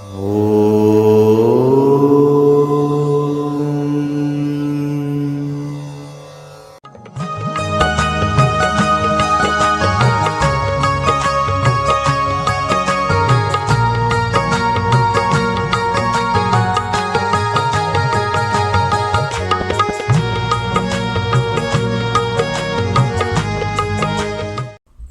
오.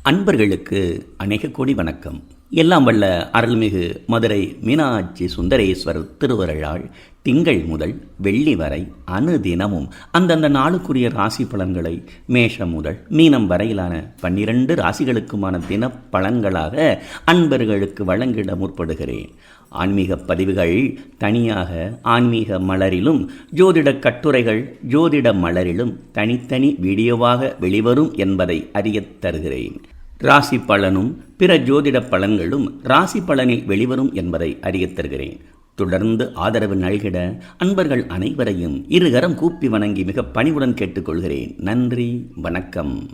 அன்பர்களுக்கு அநேக கோடி வணக்கம். எல்லாம் வல்ல அருள்மிகு மதுரை மீனாட்சி சுந்தரேஸ்வரர் திருவருளால் திங்கள் முதல் வெள்ளி வரை அனுதினமும் அந்தந்த நாளுக்குரிய ராசி பலன்களை மேஷம் முதல் மீனம் வரையிலான பன்னிரண்டு ராசிகளுக்குமான தின பலன்களாக அன்பர்களுக்கு வழங்கிட முற்படுகிறேன். ஆன்மீக பதிவுகள் தனியாக ஆன்மீக மலரிலும் ஜோதிட கட்டுரைகள் ஜோதிட மலரிலும் தனித்தனி வீடியோவாக வெளிவரும் என்பதை அறியத் தருகிறேன். ராசி பலனும் பிற ஜோதிட பலன்களும் ராசி பலனில் வெளிவரும் என்பதை அறியத் தருகிறேன். தொடர்ந்து ஆதரவு நல்கிட அன்பர்கள் அனைவரையும் இருகரம் கூப்பி வணங்கி மிக பணிவுடன் கேட்டுக்கொள்கிறேன். நன்றி வணக்கம்.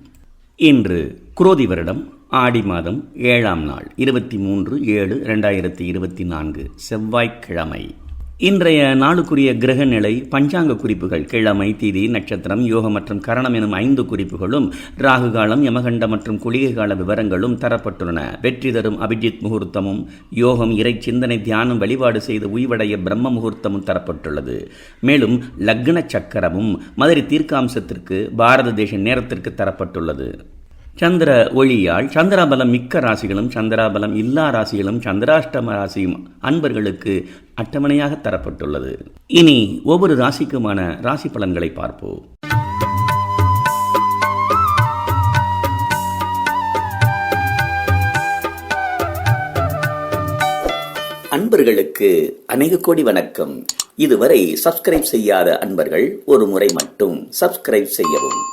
இன்று குரோதி வருடம் ஆடி மாதம் ஏழாம் நாள் இருபத்தி மூன்று ஏழு ரெண்டாயிரத்தி இருபத்தி நான்கு செவ்வாய்க்கிழமை. இன்றைய நாளுக்குரிய கிரக நிலை பஞ்சாங்க குறிப்புகள் கிழமை திதி நட்சத்திரம் யோகம் மற்றும் கரணம் எனும் ஐந்து குறிப்புகளும் ராகு காலம் யமகண்ட மற்றும் குளிகை கால விவரங்களும் தரப்பட்டுள்ளன. வெற்றி தரும் அபிஜித் முகூர்த்தமும் யோகம் இறை சிந்தனை தியானம் வழிபாடு செய்து உய்வடைய பிரம்ம முகூர்த்தமும் தரப்பட்டுள்ளது. மேலும் லக்ன சக்கரமும் மதுரை தீர்க்காம்சத்திற்கு பாரத தேச நேரத்திற்கு தரப்பட்டுள்ளது. சந்திர ஒளியால் சந்திராபலம் மிக்க ராசிகளும் சந்திராபலம் இல்லா ராசிகளும் சந்திராஷ்டம ராசியும் அன்பர்களுக்கு அட்டவணையாக தரப்பட்டுள்ளது. இனி ஒவ்வொரு ராசிக்குமான ராசி பலன்களை பார்ப்போம். அன்பர்களுக்கு அநேக கோடி வணக்கம். இதுவரை சப்ஸ்கிரைப் செய்யாத அன்பர்கள் ஒரு முறை மட்டும் சப்ஸ்கிரைப் செய்யவும்.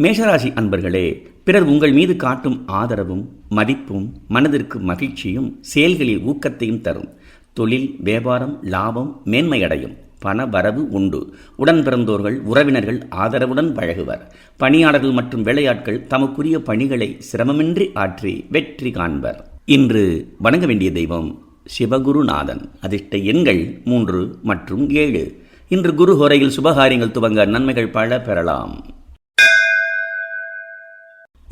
மேஷராசி அன்பர்களே பிறர் உங்கள் மீது காட்டும் ஆதரவும் மதிப்பும் மனதிற்கு மகிழ்ச்சியும் செயல்களில் ஊக்கத்தையும் தரும். தொழில் வியாபாரம் லாபம் மேன்மையடையும். பண வரவு உண்டு. உடன் பிறந்தோர்கள் உறவினர்கள் ஆதரவுடன் பழகுவர். பணியாளர்கள் மற்றும் வேலையாட்கள் தமக்குரிய பணிகளை சிரமமின்றி ஆற்றி வெற்றி காண்பர். இன்று வணங்க வேண்டிய தெய்வம் சிவகுருநாதன். அதிர்ஷ்ட எண்கள் மூன்று மற்றும் ஏழு. இன்று குரு ஹோரையில் சுபகாரியங்கள் துவங்க நன்மைகள் பல பெறலாம்.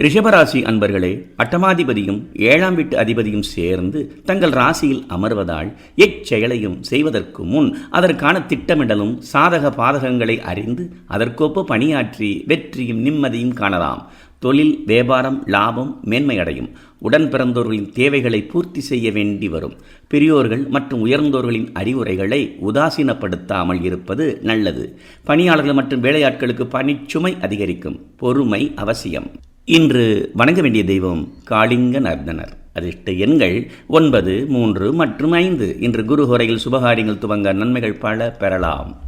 ரிஷபராசி அன்பர்களே அட்டமாதிபதியும் ஏழாம் வீட்டு அதிபதியும் சேர்ந்து தங்கள் ராசியில் அமர்வதால் எச்செயலையும் செய்வதற்கு முன் அதற்கான திட்டமிடலும் சாதக பாதகங்களை அறிந்து அதற்கொப்ப பணியாற்றி வெற்றியும் நிம்மதியும் காணலாம். தொழில் வியாபாரம் லாபம் மேன்மையடையும். உடன் பிறந்தோர்களின் தேவைகளை பூர்த்தி செய்ய வேண்டி வரும். பெரியோர்கள் மற்றும் உயர்ந்தோர்களின் அறிவுரைகளை உதாசீனப்படுத்தாமல் இருப்பது நல்லது. பணியாளர்கள் மற்றும் வேலையாட்களுக்கு பணிச்சுமை அதிகரிக்கும். பொறுமை அவசியம். இன்று வணங்க வேண்டிய தெய்வம் காளிங்க நர்தனர் அதிர்ஷ்ட எண்கள் ஒன்பது மூன்று மற்றும் ஐந்து. இன்று குரு ஹோரையில் சுபகாரியங்கள் துவங்க நன்மைகள் பல பெறலாம்.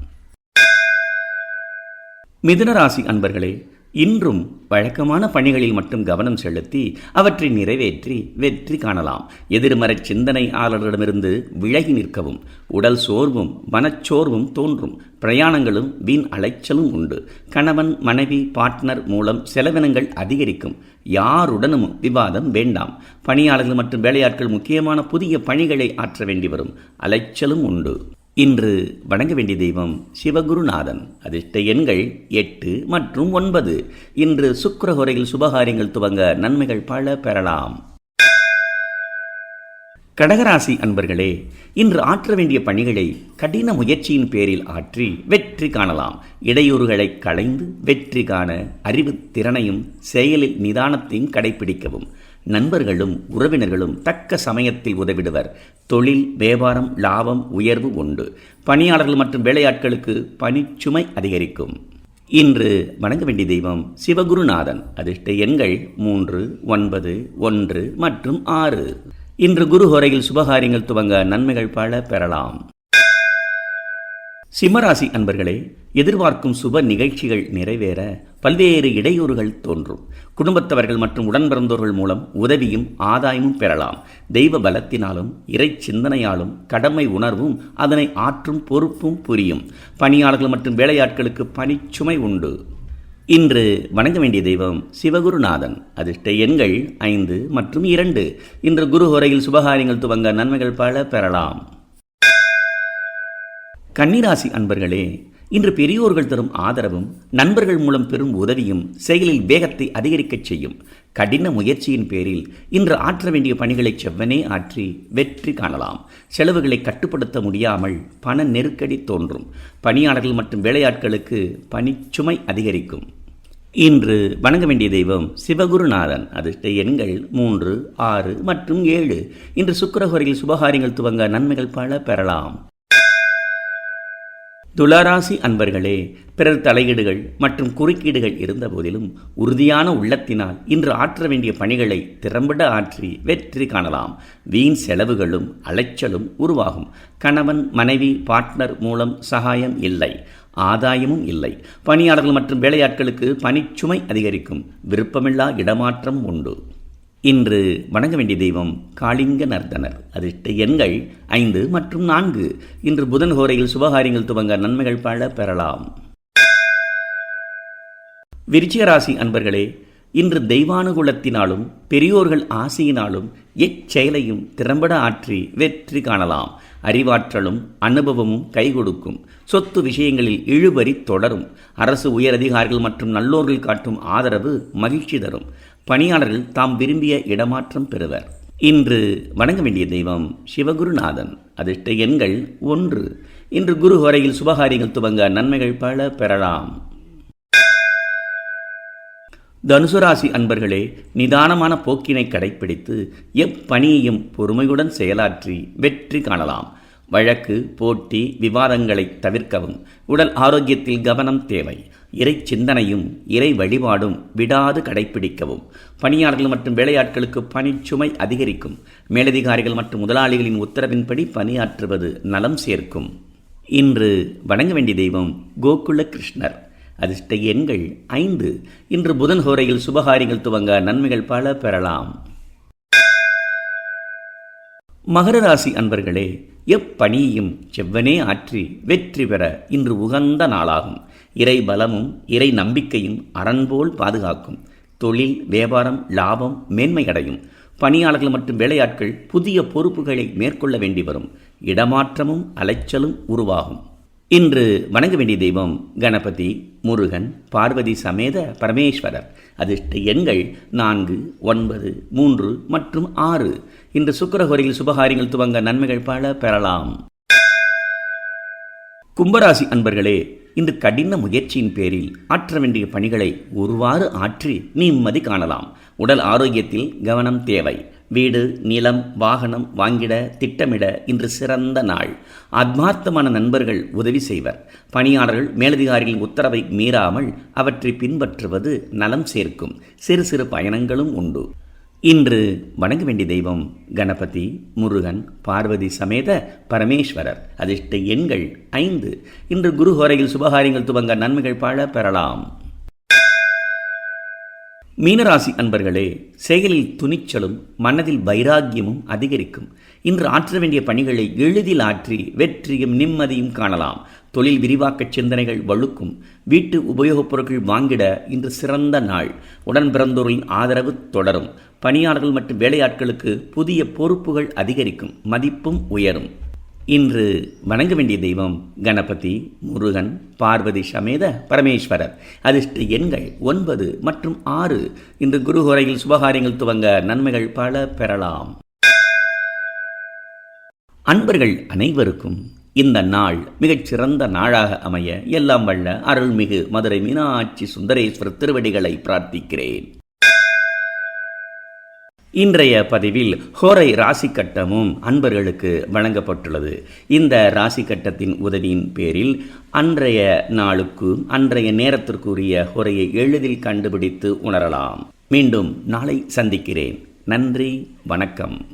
மிதுன ராசி அன்பர்களே இன்றும் வழக்கமான பணிகளில் மட்டும் கவனம் செலுத்தி அவற்றை நிறைவேற்றி வெற்றி காணலாம். எதிர்மறை சிந்தனையாளர்களிடமிருந்து விலகி நிற்கவும் உடல் சோர்வும் மனச்சோர்வும் தோன்றும். பிரயாணங்களும் வீண் அலைச்சலும் உண்டு. கணவன் மனைவி பார்ட்னர் மூலம் செலவினங்கள் அதிகரிக்கும். யாருடனும் விவாதம் வேண்டாம். பணியாளர்கள் மற்றும் வேலையாட்கள் முக்கியமான புதிய பணிகளை ஆற்ற வேண்டி வரும் அலைச்சலும் உண்டு. இன்று வணங்க வேண்டிய தெய்வம் சிவகுருநாதன். அதிர்ஷ்ட எண்கள் எட்டு மற்றும் ஒன்பது. இன்று சுக்கரஹோரையில் சுபகாரியங்கள் துவங்க நன்மைகள் பல பெறலாம். கடகராசி அன்பர்களே இன்று ஆற்ற வேண்டிய பணிகளை கடின முயற்சியின் பேரில் ஆற்றி வெற்றி காணலாம். இடையூறுகளை களைந்து வெற்றி காண அறிவு திறனையும் செயலில் நிதானத்தையும் கடைபிடிக்கவும். நண்பர்களும் உறவினர்களும் தக்க சமயத்தில் உதவிடுவர். தொழில் வியாபாரம் லாபம் உயர்வு உண்டு. பணியாளர்கள் மற்றும் வேலையாட்களுக்கு பணிச்சுமை அதிகரிக்கும். இன்று வணங்க வேண்டிய தெய்வம் சிவகுருநாதன். அதிர்ஷ்ட எண்கள் மூன்று ஒன்பது ஒன்று மற்றும் ஆறு. இன்று குரு ஹோரையில் சுபகாரியங்கள் துவங்க நன்மைகள் பல பெறலாம். சிம்மராசி அன்பர்களே எதிர்பார்க்கும் சுப நிகழ்ச்சிகள் நிறைவேற பல்வேறு இடையூறுகள் தோன்றும். குடும்பத்தவர்கள் மற்றும் உடன்பிறந்தோர்கள் மூலம் உதவியும் ஆதாயமும் பெறலாம். தெய்வ பலத்தினாலும் இறை சிந்தனையாலும் கடமை உணர்வும் அதனை ஆற்றும் பொறுப்பும் புரியும். பணியாளர்கள் மற்றும் வேலையாட்களுக்கு பணிச்சுமை உண்டு. இன்று வணங்க வேண்டிய தெய்வம் சிவகுருநாதன். அதிர்ஷ்ட எண்கள் ஐந்து மற்றும் இரண்டு. இன்று குரு ஹோரையில் சுபகாரியங்கள் துவங்க நன்மைகள் பல பெறலாம். கன்னிராசி அன்பர்களே இன்று பெரியோர்கள் தரும் ஆதரவும் நண்பர்கள் மூலம் பெறும் உதவியும் செயலில் வேகத்தை அதிகரிக்கச் செய்யும் கடின முயற்சியின் பேரில் இன்று ஆற்ற வேண்டிய பணிகளை செவ்வனே ஆற்றி வெற்றி காணலாம். செலவுகளை கட்டுப்படுத்த முடியாமல் பண நெருக்கடி தோன்றும். பணியாளர்கள் மற்றும் வேலையாட்களுக்கு பணிச்சுமை அதிகரிக்கும். இன்று வணங்க வேண்டிய தெய்வம் சிவகுருநாதன். அதிர்ஷ்ட எண்கள் மூன்று ஆறு மற்றும் ஏழு. இன்று சுக்கரஹோரையில் சுபகாரியங்கள் துவங்க நன்மைகள் பல பெறலாம். துளராசி அன்பர்களே பிறர் தலையீடுகள் மற்றும் குறுக்கீடுகள் இருந்த போதிலும் உறுதியான உள்ளத்தினால் இன்று ஆற்ற வேண்டிய பணிகளை திறம்பட ஆற்றி வெற்றி காணலாம். வீண் செலவுகளும் அலைச்சலும் உருவாகும். கணவன் மனைவி பார்ட்னர் மூலம் சகாயம் இல்லை ஆதாயமும் இல்லை. பணியாளர்கள் மற்றும் வேலையாட்களுக்கு பணிச்சுமை அதிகரிக்கும். விருப்பமில்லா இடமாற்றம் உண்டு. இன்று வணங்க வேண்டிய தெய்வம் காளிங்க நர்த்தனர் அதிர்ஷ்ட எண்கள் ஐந்து மற்றும் நான்கு. இன்று புதன் ஹோரையில் சுபகாரியங்கள் துவங்க நன்மைகள் பல பெறலாம். விருச்சிகராசி அன்பர்களே இன்று தெய்வானுகுலத்தினாலும் பெரியோர்கள் ஆசையினாலும் எச்செயலையும் திறம்பட ஆற்றி வெற்றி காணலாம். அறிவாற்றலும் அனுபவமும் கை கொடுக்கும் சொத்து விஷயங்களில் இழுபறி தொடரும். அரசு உயரதிகாரிகள் மற்றும் நல்லோர்கள் காட்டும் ஆதரவு மகிழ்ச்சி தரும். பணியாளர்கள் தாம் விரும்பிய இடமாற்றம் பெறுவர். இன்று வணங்க வேண்டிய தெய்வம் சிவகுருநாதன். அதிர்ஷ்ட எண்கள் ஒன்று. இன்று குரு வரையில் சுபகாரியங்கள் துவங்க நன்மைகள் பல பெறலாம். தனுசு ராசி அன்பர்களே நிதானமான போக்கினை கடைப்பிடித்து எப்பணியையும் பொறுமையுடன் செயலாற்றி வெற்றி காணலாம். வழக்கு போட்டி விவாதங்களை தவிர்க்கவும். உடல் ஆரோக்கியத்தில் கவனம் தேவை. இறை சிந்தனையும் இறை வழிபாடும் விடாது கடைபிடிக்கவும் பணியாளர்கள் மற்றும் வேலையாட்களுக்கு பணிச்சுமை அதிகரிக்கும். மேலதிகாரிகள் மற்றும் முதலாளிகளின் உத்தரவின்படி பணியாற்றுவது நலம் சேர்க்கும். இன்று வணங்க வேண்டிய தெய்வம் கோகுல கிருஷ்ணர் அதிர்ஷ்ட எண்கள் ஐந்து. இன்று புதன் ஹோரையில் சுபகாரியங்கள் துவங்க நன்மைகள் பல பெறலாம். மகர ராசி அன்பர்களே எப்பணியையும் செவ்வனே ஆற்றி வெற்றி பெற இன்று உகந்த நாளாகும். இறை பலமும் இறை நம்பிக்கையும் அரண்போல் பாதுகாக்கும். தொழில் வியாபாரம் லாபம் மேன்மையடையும். பணியாளர்கள் மற்றும் வேலையாட்கள் புதிய பொறுப்புகளை மேற்கொள்ள வேண்டி வரும். இடமாற்றமும் அலைச்சலும் உருவாகும். இன்று வணங்க வேண்டிய தெய்வம் கணபதி முருகன் பார்வதி சமேத பரமேஸ்வரர். அதிர்ஷ்ட எண்கள் நான்கு ஒன்பது மூன்று மற்றும் ஆறு. இன்று சுக்கரஹோரையில் சுபகாரியங்கள் துவங்க நன்மைகள் பல பெறலாம். கும்பராசி அன்பர்களே இந்த கடின முயற்சியின் பேரில் ஆற்ற வேண்டிய பணிகளை ஒருவாறு ஆற்றி நிம்மதி காணலாம். உடல் ஆரோக்கியத்தில் கவனம் தேவை. வீடு நிலம் வாகனம் வாங்கிட திட்டமிட இன்று சிறந்த நாள். ஆத்மார்த்தமான நண்பர்கள் உதவி செய்வர். பணியாளர்கள் மேலதிகாரிகளின் உத்தரவை மீறாமல் அவற்றை பின்பற்றுவது நலம் சேர்க்கும். சிறு சிறு பயணங்களும் உண்டு. இன்று வணங்க வேண்டிய தெய்வம் கணபதி முருகன் பார்வதி சமேத பரமேஸ்வரர். அதிர்ஷ்ட எண்கள் ஐந்து. இன்று குரு ஹோரையில் சுபகாரியங்கள் துவங்க நன்மைகள் பாழ பெறலாம். மீனராசி அன்பர்களே செயலில் துணிச்சலும் மனதில் வைராக்கியமும் அதிகரிக்கும். இன்று ஆற்ற வேண்டிய பணிகளை எளிதில் ஆற்றி வெற்றியும் நிம்மதியும் காணலாம். தொழில் விரிவாக்க சிந்தனைகள் வழுக்கும். வீட்டு உபயோகப் பொருட்கள் வாங்கிட இன்று சிறந்த நாள். உடன் பிறந்தோரின் ஆதரவு தொடரும். பணியாளர்கள் மற்றும் வேலையாட்களுக்கு புதிய பொறுப்புகள் அதிகரிக்கும் மதிப்பும் உயரும். இன்று வணங்க வேண்டிய தெய்வம் கணபதி முருகன் பார்வதி சமேத பரமேஸ்வரர். அதிர்ஷ்ட எண்கள் ஒன்பது மற்றும் ஆறு. இன்று குருஹோரையில் சுபகாரியங்கள் துவங்க நன்மைகள் பல பெறலாம். அன்பர்கள் அனைவருக்கும் இந்த நாள் மிகச் சிறந்த நாளாக அமைய எல்லாம் வல்ல அருள்மிகு மதுரை மீனாட்சி சுந்தரேஸ்வரர் திருவடிகளை பிரார்த்திக்கிறேன். இன்றைய பதிவில் ஹோரை ராசி கட்டமும் அன்பர்களுக்கு வழங்கப்பட்டுள்ளது. இந்த ராசி கட்டத்தின் உதவியின் பேரில் அன்றைய நாளுக்கு அன்றைய நேரத்திற்குரிய ஹோரையை எளிதில் கண்டுபிடித்து உணரலாம். மீண்டும் நாளை சந்திக்கிறேன். நன்றி வணக்கம்.